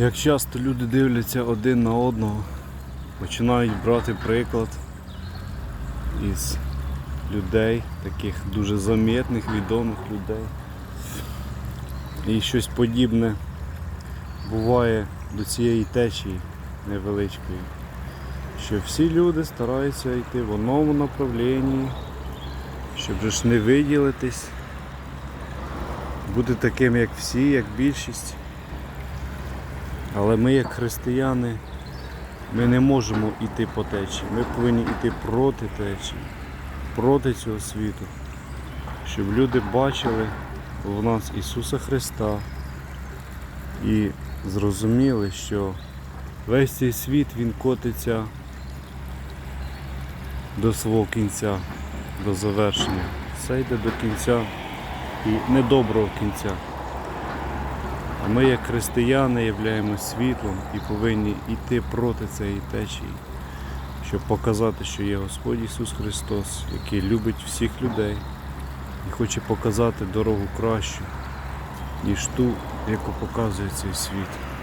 Як часто люди дивляться один на одного, починають брати приклад із людей, таких дуже замітних, відомих людей. І щось подібне буває до цієї течії невеличкої, що всі люди стараються йти в одному направленні, щоб ж не виділитись, бути таким, як всі, як більшість. Але ми, як християни, ми не можемо йти по течії. Ми повинні йти проти течії, проти цього світу, щоб люди бачили в нас Ісуса Христа і зрозуміли, що весь цей світ він котиться до свого кінця, до завершення. Все йде до кінця і недоброго кінця. Ми, як християни, являємось світлом і повинні йти проти цієї течії, щоб показати, що є Господь Ісус Христос, який любить всіх людей і хоче показати дорогу кращу, ніж ту, яку показує цей світ.